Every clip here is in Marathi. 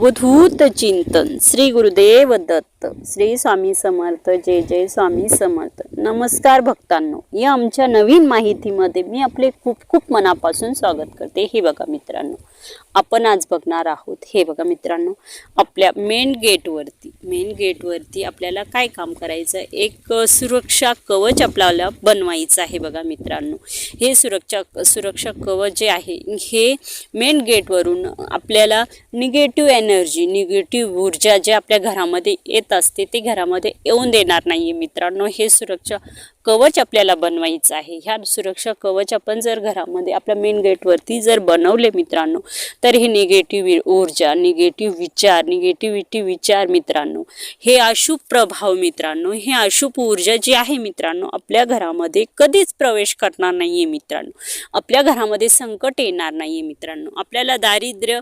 अवधूत चिंतन. श्री गुरुदेव दत्त. श्री स्वामी समर्थ. जय जय स्वामी समर्थ. नमस्कार भक्तांनो. या आमच्या नवीन माहितीमध्ये मी आपले खूप खूप मनापासून स्वागत करते. हे बघा मित्रांनो. आपण आज बघणार आहोत. हे बघा मित्रांनो. आपल्या मेन गेटवरती मेन गेटवरती आपल्याला काय काम करायचं? आहे? एक सुरक्षा कवच आपल्याला बनवायचं आहे बघा मित्रांनो. हे सुरक्षा सुरक्षा कवच जे आहे हे मेन गेटवरून आपल्याला निगेटिव्ह एनर्जी निगेटिव्ह ऊर्जा जे आपल्या घरामध्ये येत असते ते घरामध्ये येऊन देणार नाही आहे मित्रांनो. हे सुरक्षा कवच आपल्याला बनवायचं आहे. ह्या सुरक्षा कवच आपण जर घरामध्ये आपल्या मेन गेटवरती जर बनवले मित्रांनो तर हे निगेटिव्ह ऊर्जा निगेटिव्ह विचार निगेटिव्हिटी विचार मित्रांनो हे अशुभ प्रभाव मित्रांनो हे अशुभ ऊर्जा जी आहे मित्रांनो आपल्या घरामध्ये कधीच प्रवेश करणार नाही आहे मित्रांनो. आपल्या घरामध्ये संकट येणार नाही आहे मित्रांनो. आपल्याला दारिद्र्य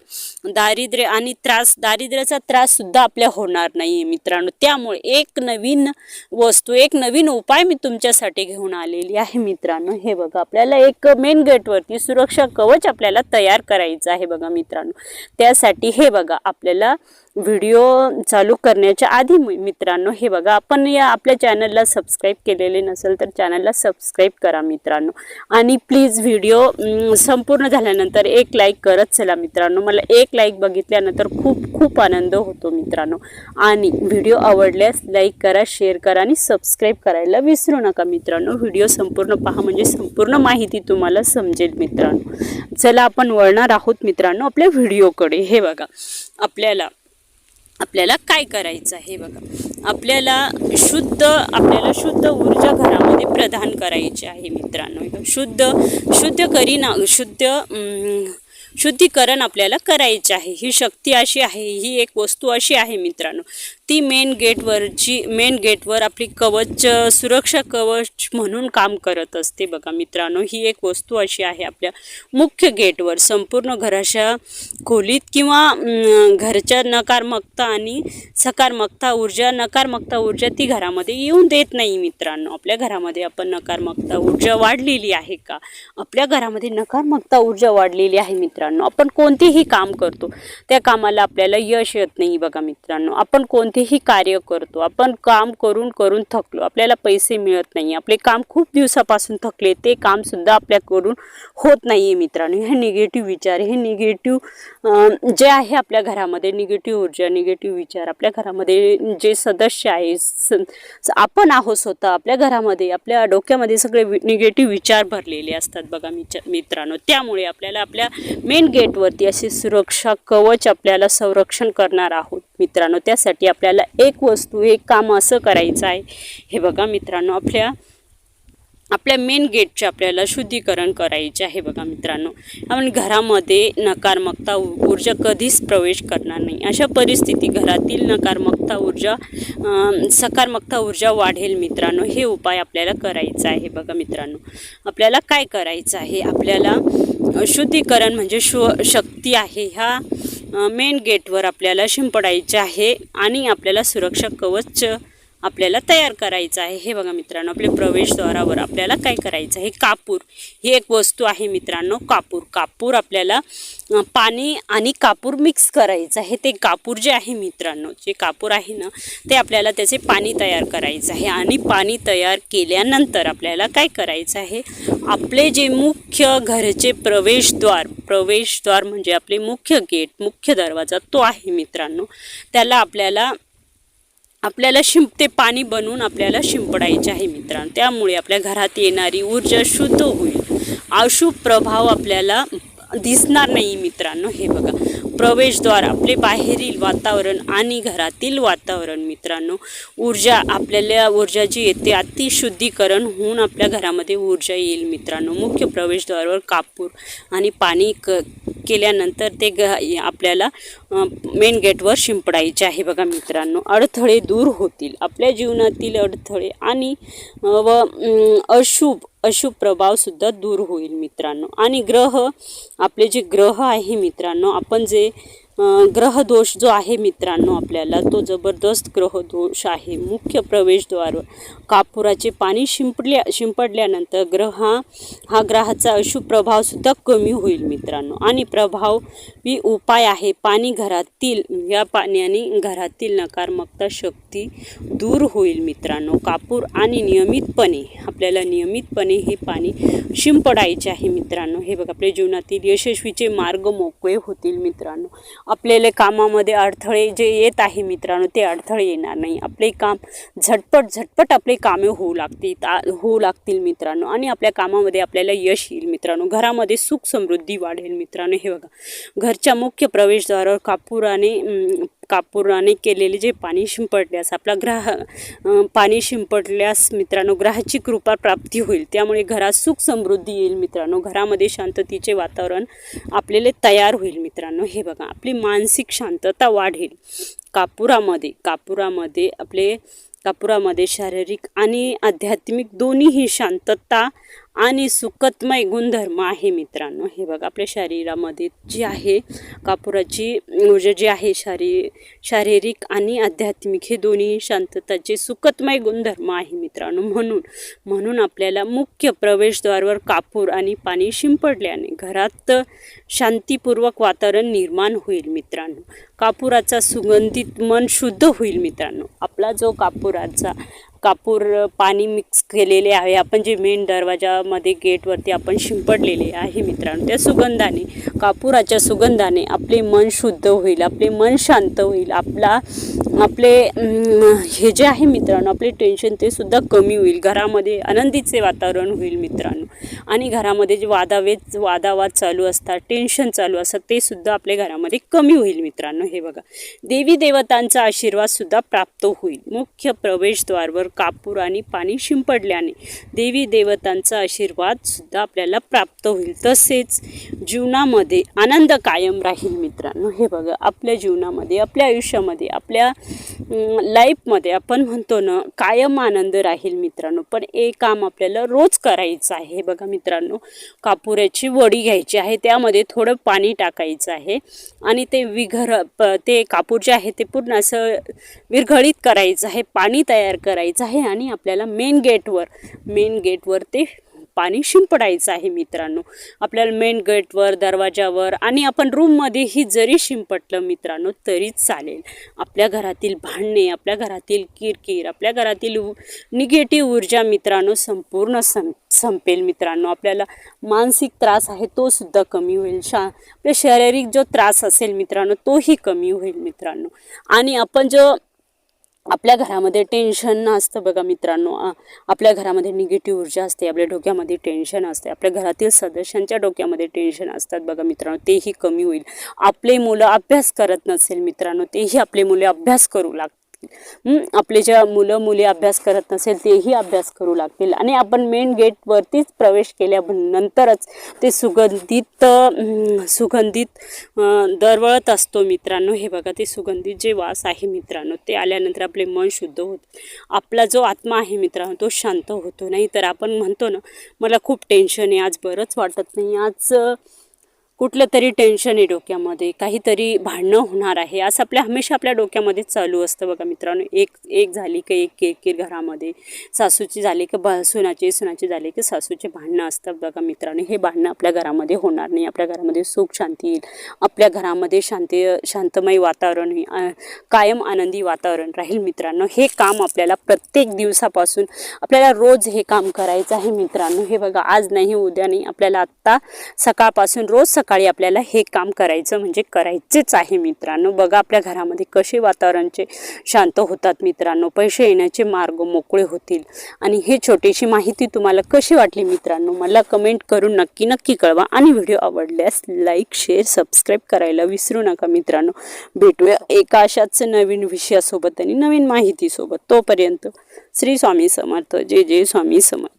दारिद्र्य आणि त्रास दारिद्र्याचा त्रास सुद्धा आपल्या होणार नाही आहे मित्रांनो. त्यामुळे एक नवीन वस्तू एक नवीन उपाय मी तुमच्यासाठी घेऊन आलेली आहे मित्रांनो. हे बघा आपल्याला एक मेन गेटवरती सुरक्षा कवच आपल्याला तयार करायचं आहे बघा मित्रांनो. त्यासाठी हे बघा आपल्याला व्हिडिओ चालू करण्याच्या आधी मित्रांनो हे बघा आपण या आपल्या चॅनलला सबस्क्राईब केलेले नसेल तर चॅनलला सबस्क्राईब करा मित्रांनो. आणि प्लीज व्हिडिओ संपूर्ण झाल्यानंतर एक लाईक करत चला मित्रांनो. मला एक लाईक बघितल्यानंतर खूप खूप आनंद होतो मित्रांनो. आणि व्हिडिओ आवडल्यास लाईक करा शेअर करा आणि सबस्क्राईब करायला विसरू नका मित्रांनो. व्हिडिओ संपूर्ण पहा म्हणजे संपूर्ण माहिती तुम्हाला समजेल मित्रांनो. चला आपण वळणार आहोत मित्रांनो आपल्या व्हिडिओकडे. हे बघा आपल्याला आपल्याला काय करायचं आहे बघा. आपल्याला शुद्ध आपल्याला शुद्ध ऊर्जा घरामध्ये प्रदान करायची आहे मित्रांनो. शुद्ध शुद्ध करीना शुद्ध शुद्धीकरण आपल्याला करायचे आहे. ही शक्ती अशी आहे ही एक वस्तू अशी आहे मित्रांनो. ती मेन गेटवरची मेन गेटवर आपली कवच सुरक्षा कवच म्हणून काम करत असते बघा मित्रांनो. ही एक वस्तू अशी आहे आपल्या मुख्य गेटवर संपूर्ण घराच्या खोलीत किंवा घरच्या नकारात्मकता आणि सकारात्मकता ऊर्जा नकारात्मकता ऊर्जा ती घरामध्ये येऊन देत नाही मित्रांनो. आपल्या घरामध्ये आपण नकारात्मकता ऊर्जा वाढलेली आहे का? आपल्या घरामध्ये नकारात्मकता ऊर्जा वाढलेली आहे मित्रांनो. आपण कोणतेही काम करतो त्या कामाला आपल्याला यश येत नाही बघा मित्रांनो. आपण कोणतेही कार्य करतो. आपण काम करून करून थकलो. आपल्याला पैसे मिळत नाही आपले काम खूप दिवसापासून थकले. ते कामसुद्धा आपल्याकडून होत नाही आहे मित्रांनो. हे निगेटिव्ह विचार हे निगेटिव्ह जे आहे आपल्या घरामध्ये निगेटिव्ह ऊर्जा निगेटिव्ह विचार आपल्या घरामध्ये जे सदस्य आहे स- आपण आहोत स्वतः आपल्या घरामध्ये आपल्या डोक्यामध्ये सगळे निगेटिव्ह विचार भरलेले असतात बघा मित्रांनो. त्यामुळे आपल्याला आपल्या मेन गेटवरती असे सुरक्षा कवच आपल्याला संरक्षण करणार आहोत. मित्रांनो त्यासाठी आपल्याला एक वस्तू एक काम असं करायचं आहे. हे बघा मित्रांनो आपल्या आपल्या मेन गेटचे आपल्याला शुद्धीकरण करायचे आहे बघा मित्रांनो. आपण घरामध्ये नकारात्मकता ऊर्जा कधीच प्रवेश करणार नाही. अशा परिस्थिती घरातील नकारात्मकता ऊर्जा सकारात्मकता ऊर्जा वाढेल मित्रांनो. हे उपाय आपल्याला करायचा आहे बघा मित्रांनो. आपल्याला काय करायचं आहे? आपल्याला शुद्धीकरण म्हणजे शु शक्ती आहे. ह्या मेन गेटवर आपल्याला शिंपडायचे आहे आणि आपल्याला सुरक्षा कवच आपल्याला तयार करायचं आहे. हे बघा मित्रांनो आपल्या प्रवेशद्वारावर आपल्याला काय करायचं आहे? कापूर. ही एक वस्तू आहे मित्रांनो कापूर. कापूर आपल्याला पाणी आणि कापूर मिक्स करायचं आहे. ते कापूर जे आहे मित्रांनो जे कापूर आहे ना ते आपल्याला त्याचे पाणी तयार करायचं आहे. आणि पाणी तयार केल्यानंतर आपल्याला काय करायचं आहे? आपले जे मुख्य घरचे प्रवेशद्वार प्रवेशद्वार म्हणजे आपले मुख्य गेट मुख्य दरवाजा तो आहे मित्रांनो. त्याला आपल्याला आपल्याला शिंप ते पाणी बनवून आपल्याला शिंपडायचे आहे मित्रांनो. त्यामुळे आपल्या घरात येणारी ऊर्जा शुद्ध होईल. अशुभ प्रभाव आपल्याला दिसणार नाही मित्रांनो. हे बघा प्रवेशद्वार आपले बाहेरील वातावरण आणि घरातील वातावरण मित्रांनो. ऊर्जा आपल्याला ऊर्जा जी येते अतिशुद्धीकरण होऊन आपल्या घरामध्ये ऊर्जा येईल मित्रांनो. मुख्य प्रवेशद्वारावर कापूर आणि पाणी क केल्यानंतर ते ग आपल्याला मेन गेटवर शिंपडायचे आहे बघा मित्रांनो. अडथळे दूर होतील. आपल्या जीवनातील अडथळे आणि व अशुभ अशुभ प्रभावसुद्धा दूर होईल मित्रांनो. आणि ग्रह आपले जे ग्रह आहे मित्रांनो आपण जे ग्रहदोष जो आहे मित्रांनो आपल्याला तो जबरदस्त ग्रहदोष आहे. मुख्य प्रवेशद्वारवर कापुराचे पाणी शिंपडल्या शिंपडल्यानंतर ग्रह हा ग्रहाचा अशुभ प्रभावसुद्धा कमी होईल मित्रांनो. आणि प्रभाव ही उपाय आहे पाणी घरातील या पाण्याने घरातील नकारात्मकता शक्ती दूर होईल मित्रांनो. कापूर आणि नियमितपणे आपल्याला नियमितपणे हे पाणी शिंपडायचे आहे मित्रांनो. हे बघा आपल्या जीवनातील यशस्वीचे मार्ग मोकळे होतील मित्रांनो. आपल्याला कामामध्ये अडथळे जे येत आहे मित्रांनो ते अडथळे येणार नाही. आपले काम झटपट झटपट आपले कामे होऊ लागतील होऊ लागतील मित्रांनो. आणि आपल्या कामामध्ये आपल्याला यश येईल मित्रांनो. घरामध्ये सुख समृद्धी वाढेल मित्रांनो. हे बघा. घरच्या मुख्य प्रवेशद्वारावर कापुराने कापूराने केलेले जे पाणी शिंपडल्यास आपला ग्रह पाणी शिंपडल्यास मित्रांनो ग्रहाची कृपा प्राप्ती होईल. त्यामुळे घरात सुख समृद्धी येईल मित्रांनो. घरामध्ये शांततेचे वातावरण आपल्याला तयार होईल मित्रांनो. हे बघा आपली मानसिक शांतता वाढेल. कापुरामध्ये कापुरामध्ये आपले कापुरामध्ये शारीरिक आणि आध्यात्मिक दोन्हीही शांतता आणि सुखतमय गुणधर्म आहे मित्रांनो. हे बघा आपल्या शरीरामध्ये जी आहे कापुराची ऊर्जा जी आहे शारी शारीरिक आणि आध्यात्मिक हे दोन्ही शांतताचे सुखतमय गुणधर्म आहे मित्रांनो. म्हणून म्हणून आपल्याला मुख्य प्रवेशद्वारवर कापूर आणि पाणी शिंपडल्याने घरात शांतीपूर्वक वातावरण निर्माण होईल मित्रांनो. कापुराचा सुगंधित मन शुद्ध होईल मित्रांनो. आपला जो कापूर buranza कापूर पाणी मिक्स केलेले आहे. आपण जे मेन दरवाजामध्ये गेटवरती आपण शिंपडलेले आहे मित्रांनो. त्या सुगंधाने कापुराच्या सुगंधाने आपले मन शुद्ध होईल आपले मन शांत होईल. आपला आपले हे जे आहे मित्रांनो आपले टेन्शन ते सुद्धा कमी होईल. घरामध्ये आनंदीचे वातावरण होईल मित्रांनो. आणि घरामध्ये जे वादावेद वादावाद चालू असतात टेन्शन चालू असतात ते सुद्धा आपल्या घरामध्ये कमी होईल मित्रांनो. हे बघा. देवी देवतांचा आशीर्वाद सुद्धा प्राप्त होईल. मुख्य प्रवेशद्वारवर कापूर आणि पाणी शिंपडल्याने देवी देवतांचा आशीर्वाद सुद्धा आपल्याला प्राप्त होईल. तसेच जीवनामध्ये आनंद कायम राहील मित्रांनो. हे बघा आपल्या जीवनामध्ये आपल्या आयुष्यामध्ये आपल्या लाईफमध्ये आपण म्हणतो ना कायम आनंद राहील मित्रांनो. पण एक काम आपल्याला रोज करायचं आहे. हे बघा मित्रांनो कापुराची वडी घ्यायची आहे त्यामध्ये थोडं पाणी टाकायचं आहे आणि ते विघर प- ते कापूर जे आहे ते पूर्ण असं विरघळीत करायचं आहे पाणी तयार करायचं आहे आणि आपल्याला मेन गेटवर मेन गेटवर ते पाणी शिंपडायचं आहे मित्रांनो. आपल्याला मेन गेटवर दरवाजावर आणि आपण रूममध्येही जरी शिंपटलं मित्रांनो तरीच चालेल. आपल्या घरातील भांडणे आपल्या घरातील किरकिर आपल्या घरातील निगेटिव्ह ऊर्जा मित्रांनो संपूर्ण सं संपेल मित्रांनो. आपल्याला मानसिक त्रास आहे तो सुद्धा कमी होईल. शा आपल्या शारीरिक जो त्रास असेल मित्रांनो तोही कमी होईल मित्रांनो. आणि आपण जो आपल्या घरामध्ये टेन्शन असतं बघा मित्रांनो. आपल्या घरामध्ये निगेटिव्ह ऊर्जा असते आपल्या डोक्यामध्ये टेन्शन असते आपल्या घरातील सदस्यांच्या डोक्यामध्ये टेन्शन असतात बघा मित्रांनो. तेही कमी होईल. आपले मुलं अभ्यास करत नसेल मित्रांनो तेही आपले मुले अभ्यास करू लागतात. लागतील आपले ज्या मुलं मुली अभ्यास करत नसेल तेही अभ्यास करू लागतील. आणि आपण मेन गेटवरतीच प्रवेश केल्यानंतरच ते सुगंधित सुगंधित दरवळत असतो मित्रांनो. हे बघा ते सुगंधित जे वास आहे मित्रांनो ते आल्यानंतर आपले मन शुद्ध होत आपला जो आत्मा आहे मित्रांनो तो शांत होतो. नाही तर आपण म्हणतो ना मला खूप टेन्शन आहे आज बरंच वाटत नाही. आज कुठलं तरी टेन्शन आहे डोक्यामध्ये. काहीतरी भांडणं होणार आहे. असं आपल्या हमेशा आपल्या डोक्यामध्ये चालू असतं बघा मित्रांनो. एक एक झाली की एक किरकिर घरामध्ये. सासूची झाली की ब सुनाची सुनाची झाली की सासूचे भांडणं असतात बघा मित्रांनो. हे भांडणं आपल्या घरामध्ये होणार नाही. आपल्या घरामध्ये सुख शांती येईल. आपल्या घरामध्ये शांती शांतमय वातावरण होईल कायम आनंदी वातावरण राहील मित्रांनो. हे काम आपल्याला प्रत्येक दिवसापासून आपल्याला रोज हे काम करायचं आहे मित्रांनो. हे बघा आज नाही उद्या नाही. आपल्याला आत्ता सकाळपासून रोज सकाळी आपल्याला हे काम करायचं म्हणजे करायचेच आहे मित्रांनो. बघा आपल्या घरामध्ये कसे वातावरणचे शांत होतात मित्रांनो. पैसे येण्याचे मार्ग मोकळे होतील. आणि हे छोटीशी माहिती तुम्हाला कशी वाटली मित्रांनो? मला कमेंट करून नक्की नक्की कळवा. आणि व्हिडिओ आवडल्यास लाईक शेअर सबस्क्राईब करायला विसरू नका मित्रांनो. भेटूया एका अशाच नवीन विषयासोबत आणि नवीन माहितीसोबत. तोपर्यंत श्री स्वामी समर्थ. जय जय स्वामी समर्थ.